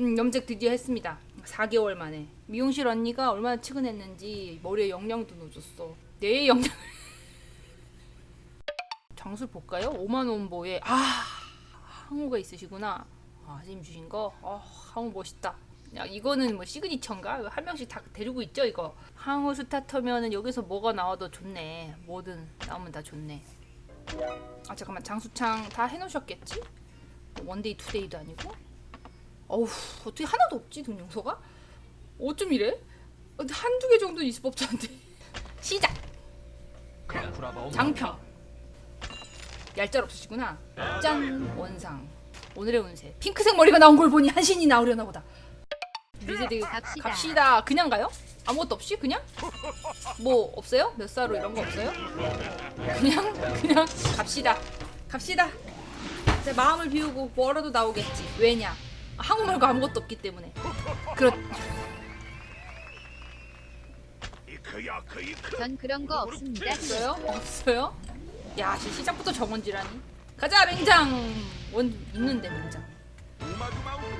음, 염색 드디어 했습니다. 4개월 만에. 미용실 언니가 얼마나 측은했는지 머리에 영양도 넣어줬어. 내 영양. 장술 볼까요? 5만 원보에 아 항우가 있으시구나. 아, 선생님 주신 거. 아, 항우 멋있다. 야, 이거는 뭐 시그니처인가? 한 명씩 다 데리고 있죠, 이거. 항우 스타터면은 여기서 뭐가 나와도 좋네. 뭐든 나오면 다 좋네. 아, 잠깐만. 장수창 다 해놓으셨겠지? 원데이 투데이도 아니고? 어우, 어떻게 하나도 없지, 동영서가? 어쩜 이래? 한두 개 정도 있을 법도 한데. 시작! 장평. 얄짤 없으시구나. 짠! 원상. 오늘의 운세. 핑크색 머리가 나온 걸 보니 한신이 나오려나 보다. 미세대 갑시다. 갑시다. 그냥 가요? 아무것도 없이 그냥? 뭐 없어요? 몇 살로 이런 거 없어요? 그냥 그냥 갑시다. 갑시다. 제 마음을 비우고 뭐라도 나오겠지. 왜냐? 한국말고 아무것도 없기 때문에. 그렇. 전 그런 거 없습니다. 없어요? 없어요? 야, 씨, 시작부터 정원지라니. 가자, 맹장. 원 있는데 맹장.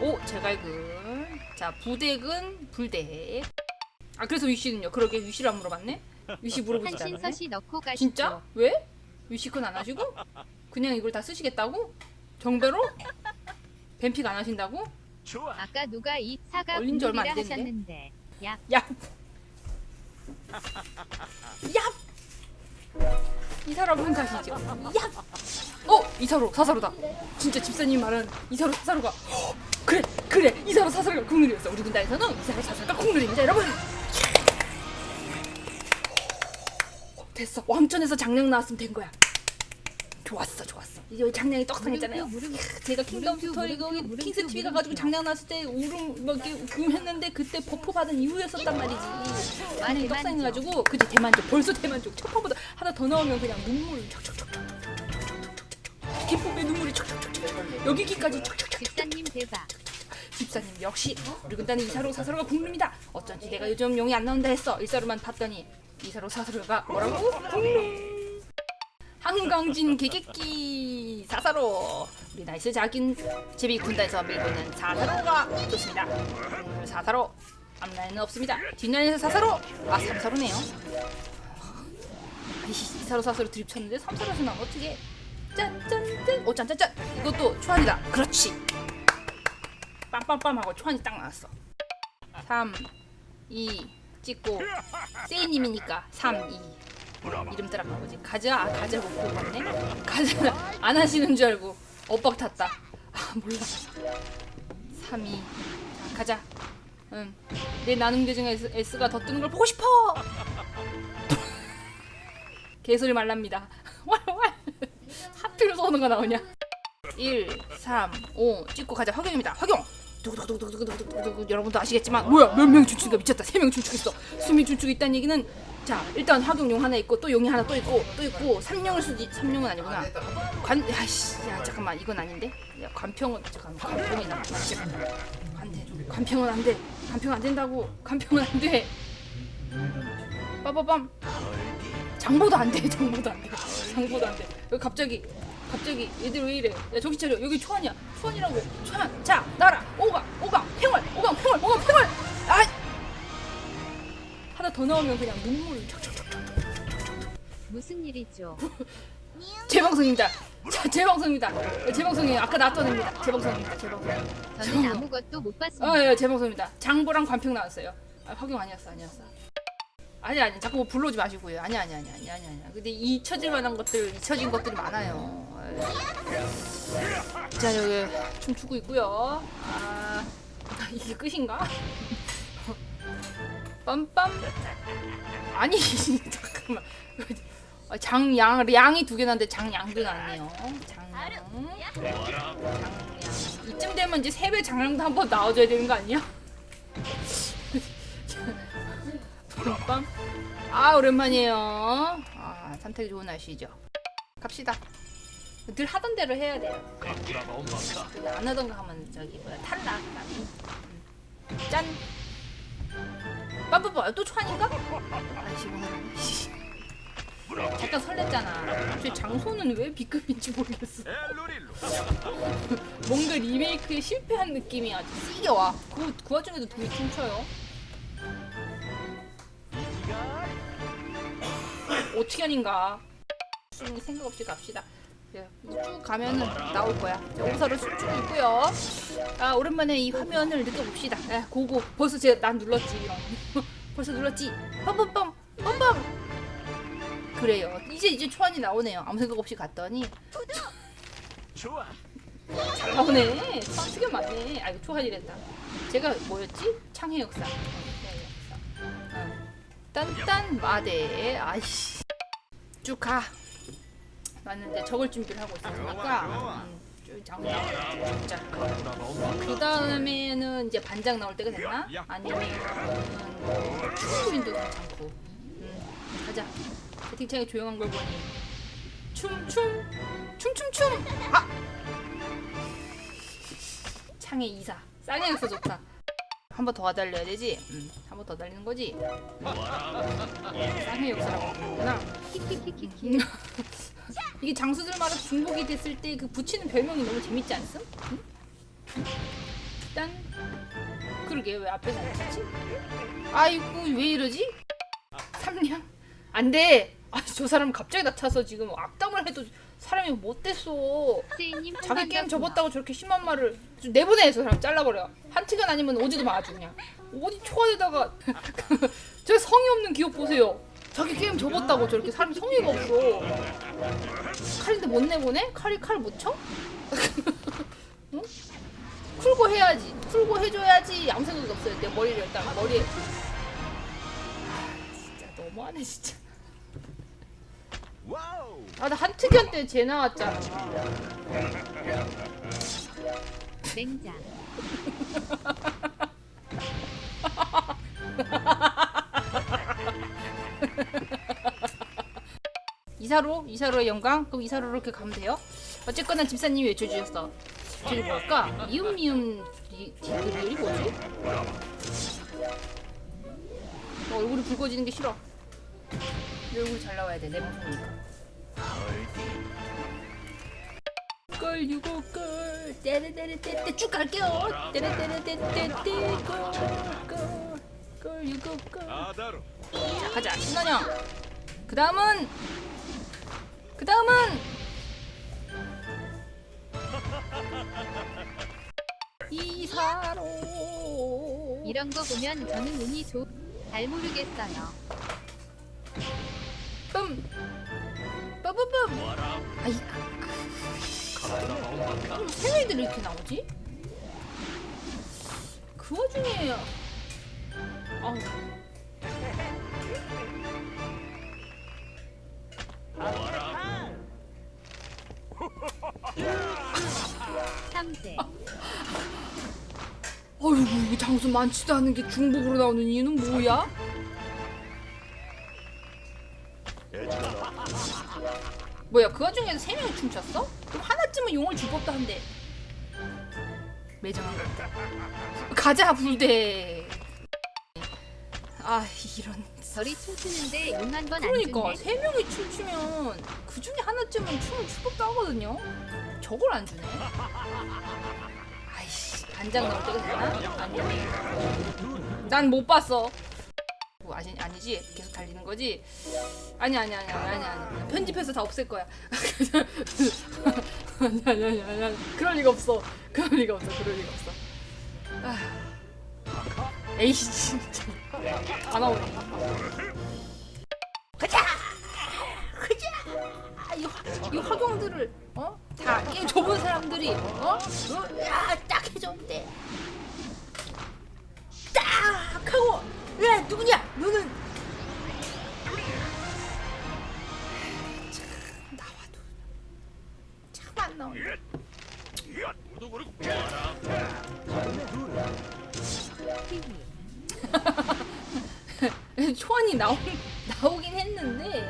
오, 제갈근. 자, 부대근, 불대. 아, 그래서 위씨는요? 그러게 위씨를 안 물어봤네. 위씨 물어보지 않았네. 한신서시 넣고 가시죠. 진짜? 왜? 위씨 건안 하시고? 그냥 이걸 다 쓰시겠다고? 정배로? 뱀픽 안 하신다고? 아까 누가 이 사과 얼린 지 얼마 안 분들이라 됐는데. 하셨는데 야 야. 야. 이사로 평가하시죠. 야. 어, 이사로 사사로다. 진짜 집사님 말은 이사로 사사로가 헉, 그래 그래 이사로 사사로가 국룰이었어. 우리 군단에서는 이사로 사사로가 국룰입니다, 여러분. 됐어. 왕천에서 장량 나왔으면 된 거야. 좋았어 좋았어. 이 장량이 떡상했잖아요. 제가 킹덤 스토리 킹스 TV 가가지고 장량 나왔을 때 울음 뭐 막이렇 했는데 그때 버프 받은 이후였었단 말이지. 많이 떡상해가지고 그지 대만족 벌써 대만족. 첫 번보다 하나 더 나오면 그냥 눈물 척척척척 기쁨의 눈물이 척척척척 여기기까지 척척척 집사님 대박. 집사님 역시 우리 군단은 이사로 사사로가 국룰이다. 어쩐지 내가 요즘 용이 안 나온다 했어. 일사로만 봤더니 이사로 사사로가 뭐라고? 국룰. 한강진 개객기 사사로 우리 나이스 작은 제비 군단에서 밀고 있는 사사로가 좋습니다. 사사로 앞라인은 없습니다. 뒷라인에서 사사로 아 삼사로네요. 이사로 사사로 드립 쳤는데 삼사로에서 나면 어떻게? 짠짠짠 오 짠짠짠 이것도 초안이다. 그렇지. 빰빰빰 하고 초안이 딱 나왔어. 3, 2 찍고 세이님이니까 3, 2 이름 따라 간 거지. 가자, 아, 가자 못 뽑았네. 가자 안 하시는 줄 알고 엇박 탔다. 아 몰라. 3, 2 자, 가자. 응. 내 나눔대 중에 S, S가 더 뜨는 걸 보고 싶어. 개소리 말랍니다. 왈왈. 하필 쏘는 거 나오냐? 1, 3, 5 찍고 가자. 확용입니다. 확용. 두구두구두구두구두구두구 여러분도 아시겠지만 뭐야 몇 명이 준축이가 미쳤다. 세 명이 준축했어. 수미 준축이 있다는 얘기는 자 일단 확용용 하나 있고 또 용이 하나 또 있고 또 있고 삼룡을 수지 삼룡은 아니구나. 관 야씨 야 잠깐만. 이건 아닌데? 야 관평은 잠깐만. 관평이 나. 안돼. 관평은 안돼. 관평 안 된다고. 관평은 안돼. 빠바밤. 장보도 안돼. 장보도 안돼. 장보도 안돼. 갑자기 갑자기 얘들 왜 이래? 야 정신 차려. 여기 초안이야. 초안이라고. 초안. 자 나라. 오강. 오강. 팽월 오강. 팽월 오강. 팽월 아 하나 더 나오면 그냥 눈물 척척척척 무슨 일이죠? 제 방송입니다. 자, 제 방송입니다. 제 방송이에요. 아까 나왔던 애입니다. 제 방송입니다. 제 방송. 저는 아무것도 못 봤습니다. 아, 예, 제 방송입니다. 장보랑 관평 나왔어요. 아, 확용 아니었어, 아니었어. 아니 아니, 자꾸 뭐 불러오지 마시고요. 아니 아니 아니 아니 아니 아니. 근데 잊혀질 만한 것들, 잊혀진 것들이 많아요. 아이. 자 여기 춤추고 있고요. 아 이게 끝인가? 빰빰. 아니 잠깐만. 아, 장양 양이 두 개 나는데 장양도 나왔네요. 장양. 장양. 이쯤 되면 이제 세배 장량도 한번 나와줘야 되는 거 아니야? 빰. 아 오랜만이에요. 아 산타기 좋은 날씨죠. 갑시다. 늘 하던 대로 해야 돼요. 안 하던 거 하면 저기 뭐야 탈락. 음. 짠. 빠빠빠 또 초안인가? 아이씨. 잠깐 설렜잖아. 저 장소는 왜 B급인지 모르겠어. 뭔가 리메이크에 실패한 느낌이 아주 세게 와. 그, 그 와중에도 되게 춤춰요. 어떻게 하닌가. 음, 생각 없이 갑시다. 네, 쭉 가면은 나올 거야. 자, 옷사로 쭉 있고요. 아 오랜만에 이 화면을 느껴봅시다. 아, 고고. 벌써 제가 난 눌렀지. 이런. 벌써 눌렀지. 빰빰빰 빰빰. 그래요. 이제 이제 초안이 나오네요. 아무 생각 없이 갔더니 좋아. 잘 나오네. 초안 특이 맞네. 아이고 초안이랬다. 제가 뭐였지? 창의 역사. 역사. 어. 딴딴 마대. 아이씨. 쭉 가. 나는 이제 적을 준비를 하고 있으니까. 음, 쭉 장난. 자. 그 다음에는 이제 반장 나올 때가 됐나? 아니면 춤부인도 괜찮고. 음, 가자. 채팅창에 조용한 걸 보니 춤 춤 춤 춤 춤 아 창의 이사 쌍의 역사 좋다. 한 번 더 달려야 되지? 음, 한 번 더 달리는 거지? 쌍의 역사라고 부르는구나. 키키키키키. 이게 장수들마다 중복이 됐을 때 그 붙이는 별명이 너무 재밌지 않음? 응? 일단 그러게 왜 앞에서 안 치지? 아이고 왜 이러지? 삼냥 안돼. 아 저 사람 갑자기 나타서 지금 악담을 해도 사람이 못 됐어. 세이님 자기 게임 접었다고 저렇게 심한 말을 좀 내보내 저 사람 잘라버려. 한 티가 아니면 오지도 마 아주 그냥. 어디 초안에다가 저 성의 없는 기업 보세요. 자기 게임 접었다고 저렇게 사람 성의가 없어. 칼인데 못 내보내? 칼이 칼 못 쳐? 응? 풀고 해야지. 풀고 해줘야지. 아무 생각이 없어요. 내 머리를 일단 머리에. 아, 진짜 너무하네 진짜. 아 나 한특연 때쟤 나왔잖아. 냉장. 이사로? 이사로의 영광? 그럼 이사로로 이렇게 가면 돼요? 어쨌거나 집사님이 외쳐주셨어 저기 뭘까? 미음 미음 리- 디귿이 뭐지? 너 얼굴이 붉어지는 게 싫어. 내 얼굴이 잘 나와야 돼내 방송이니까 걸 유고 걸 떼레떼레떼떼. 쭉 갈게요. 떼레떼레떼떼떼. 걸걸 유고 걸 아다로. 자 가자. 신원영 그 다음은 그 다음은. 이사로. 이런 거 보면 저는 운이 좋. 잘 모르겠어요. 뿜 빠뿜뿜 아이 그럼 생일들이 이렇게 나오지? 그 와중에 아우. 어이구 이게 장수 많지도 않은 게 중복으로 나오는 이유는 뭐야? 뭐야 그 와중에 세 명이 춤췄어? 그럼 하나쯤은 용을 줄 법도 한데. 것 가자 불대. 아 이런. 저리 춤추는데 용 한 번안 그러니까. 세 명이 춤추면 그 중에 하나쯤은 춤을 출 법도 하거든요. 저걸 안 주네? 아이씨 반장 때가 되나? 아니면 난못 봤어 뭐 아니, 아니지? 계속 달리는 거지? 아니 아니 아니 아니 아니 아니 편집해서 다 없앨 거야. 아니 아니 아니 아니 아니. 그럴 리가 없어. 그럴 리가 없어. 그럴 리가 없어. 아. 에이씨 진짜. 다 나오네. 가자! 가자! 이, 화- 이 화경들을 어? 다 게임 접은 사람들이 어? 어? 야딱 해줬대. 딱 하고 야 누구냐? 너는 참 나와도 참안 나오네 TV. 초안이 나오, 나오긴 했는데.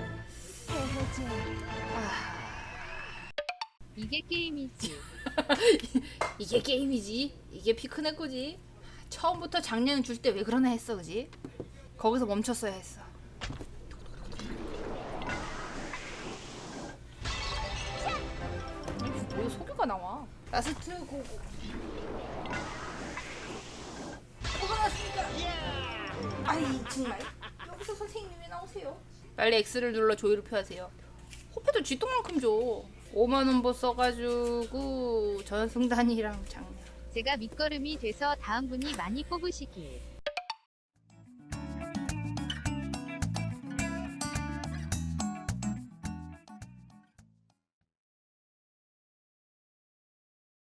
아, 이게 게임이지. 이게 게임이지. 이게 피크네 거지 처음부터 작년에 줄 때 왜 그러나 했어, 그지? 거기서 멈췄어야 했어. 뭐 왜 소리가 나와? 라스트 고고. 고생하셨습니다. 아이 정말 여기서 선생님이 나오세요. 빨리 X를 눌러 조이를 표하세요. 호패도 쥐똥만큼 줘. 5만 원보 써가지고 전승단이랑 장. 제가 밑거름이 돼서 다음 분이 많이 뽑으시길.